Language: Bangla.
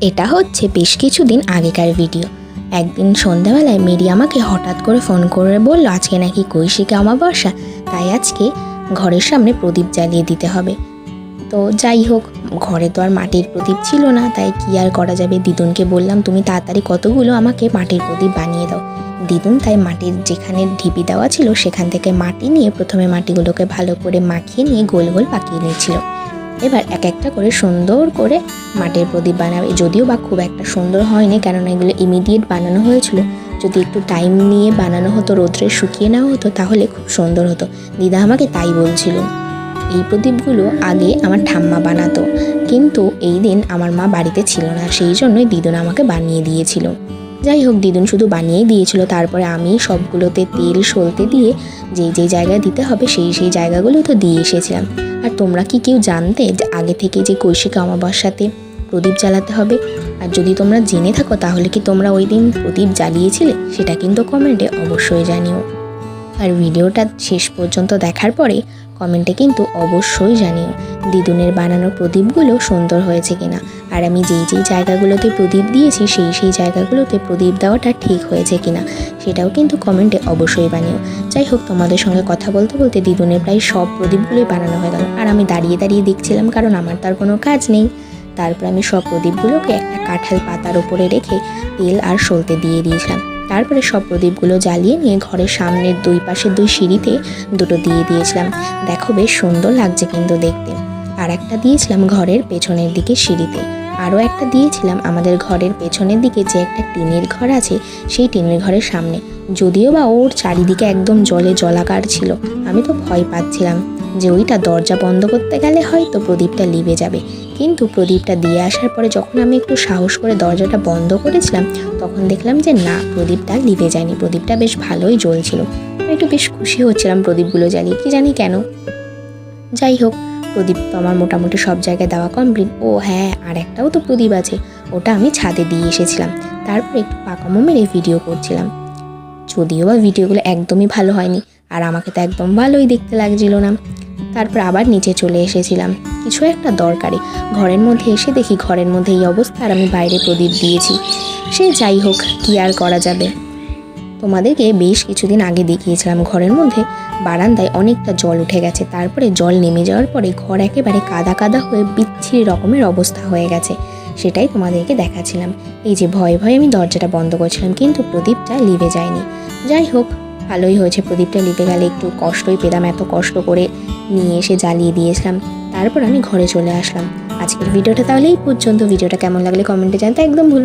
এটা হচ্ছে বেশ কিছুদিন আগেকার ভিডিও। একদিন সন্ধ্যাবেলায় মেরি আমাকে হঠাৎ করে ফোন করে বলল, আজকে নাকি কৈশিকা অমাবস্যা, তাই আজকে ঘরের সামনে প্রদীপ জ্বালিয়ে দিতে হবে। তো যাই হোক, ঘরে তো আর মাটির প্রদীপ ছিল না, তাই কি আর করা যাবে? দিদুনকে বললাম, তুমি তাড়াতাড়ি কতগুলো আমাকে মাটির প্রদীপ বানিয়ে দাও। দিদুন তাই মাটির যেখানে ঢিপি দেওয়া ছিল, সেখান থেকে মাটি নিয়ে প্রথমে মাটিগুলোকে ভালো করে মাখিয়ে নিয়ে গোল গোল পাকিয়ে নিয়েছিল। এবার এক একটা করে সুন্দর করে মাটির প্রদীপ বানাবে। যদিও বা খুব একটা সুন্দর হয়নি, কেননা এগুলো ইমিডিয়েট বানানো হয়েছিল। যদি একটু টাইম নিয়ে বানানো হতো, রোদ্রে শুকিয়ে নেওয়া হতো, তাহলে খুব সুন্দর হতো। দিদা আমাকে তাই বলছিল। এই প্রদীপগুলো আগে আমার ঠাম্মা বানাতো। কিন্তু এই দিন আমার মা বাড়িতে ছিল না, সেই জন্যই দিদুন আমাকে বানিয়ে দিয়েছিল। যাই হোক, দিদুন শুধু বানিয়েই দিয়েছিল। তারপরে আমি সবগুলোতে তেল, সলতে দিয়ে যে যে জায়গায় দিতে হবে সেই সেই জায়গাগুলো তো দিয়ে এসেছিলাম। আর তোমরা কি কেউ জানতে যে আগে থেকে যে কৈশিকা অমাবস্যাতে প্রদীপ জ্বালাতে হবে? আর যদি তোমরা জেনে থাকো, তাহলে কি তোমরা ওই দিন প্রদীপ জ্বালিয়েছিলে? সেটা কিন্তু কমেন্টে অবশ্যই জানিও। আর ভিডিওটা শেষ পর্যন্ত দেখার পরে কমেন্টে কিন্তু অবশ্যই জানিও দিদুনের বানানো প্রদীপগুলো সুন্দর হয়েছে কিনা। আর আমি যেই যেই জায়গাগুলোতে প্রদীপ দিয়েছি, সেই সেই জায়গাগুলোতে প্রদীপ দেওয়াটা ঠিক হয়েছে কিনা, সেটাও কিন্তু কমেন্টে অবশ্যই বানিও যাই হোক, তোমাদের সঙ্গে কথা বলতে বলতে দিদুনের প্রায় সব প্রদীপগুলোই বানানো হয়ে গেল। আর আমি দাঁড়িয়ে দাঁড়িয়ে দেখছিলাম, কারণ আমার তার কোনো কাজ নেই। তারপর আমি সব প্রদীপগুলোকে একটা কাঁঠাল পাতার উপরে রেখে তেল আর সলতে দিয়ে দিয়েছিলাম। তারপরে সব প্রদীপগুলো জ্বালিয়ে নিয়ে ঘরের সামনের দুই পাশের দুই সিঁড়িতে দুটো দিয়ে দিয়েছিলাম। দেখো বেশ সুন্দর লাগছে কিন্তু দেখতে। আর একটা দিয়েছিলাম ঘরের পেছনের দিকে সিঁড়িতে। আরও একটা দিয়েছিলাম আমাদের ঘরের পেছনের দিকে যে একটা টিনের ঘর আছে, সেই টিনের ঘরের সামনে। যদিও বা ওর চারিদিকে একদম জলে জলাকার ছিল, আমি তো ভয় পাচ্ছিলাম। যে ওইটা দরজা বন্ধ করতে গেলে হয়তো প্রদীপটা লিবে যাবে। কিন্তু প্রদীপটা দিয়ে আসার পরে যখন আমি একটু সাহস করে দরজাটা বন্ধ করেছিলাম, তখন দেখলাম যে না, প্রদীপটা লিভে যায়নি। প্রদীপটা বেশ ভালোই জ্বলছিল। একটু বেশ খুশি হচ্ছিলাম প্রদীপগুলো জ্বালিয়ে। কি জানি কেন? যাই হোক, প্রদীপ তো আমার মোটামুটি সব জায়গায় দেওয়া কমপ্লিট ও হ্যাঁ আর একটাও তো প্রদীপ আছে। ওটা আমি ছাদে দিয়ে এসেছিলাম। তারপর একটু পাকামো মেরে ভিডিও করছিলাম। যদিও বা ভিডিওগুলো একদমই ভালো হয়নি, আর আমাকে তো একদম ভালোই দেখতে লাগছিল না। তারপর আবার নিচে চলে এসেছিলাম। কিছু একটা দরকারি। ঘরের মধ্যে এসে দেখি ঘরের মধ্যে এই অবস্থা আর আমি বাইরে প্রদীপ দিয়েছি। সে যাই হোক, কি আর করা যাবে? তোমাদেরকে বেশ কিছুদিন আগে দেখিয়েছিলাম ঘরের মধ্যে। বারান্দায় অনেকটা জল উঠে গেছে। তারপরে জল নেমে যাওয়ার পরে ঘর একেবারে কাদা কাদা হয়ে বিচ্ছিরি রকমের অবস্থা হয়ে গেছে। সেটাই তোমাদেরকে দেখাচ্ছিলাম। এই যে ভয়ে ভয়ে আমি দরজাটা বন্ধ করেছিলাম, কিন্তু প্রদীপটা লিভে যায়নি। যাই হোক ভালোই হয়েছে। প্রদীপটা নিতে গেলে একটু কষ্টই পেলাম, এত কষ্ট করে নিয়ে এসে জ্বালিয়ে দিয়েছিলাম তারপর আমি ঘরে চলে আসলাম। আজকের ভিডিওটা তাহলে এই পর্যন্ত। ভিডিওটা কেমন লাগলে কমেন্টে জানতে একদম ভুল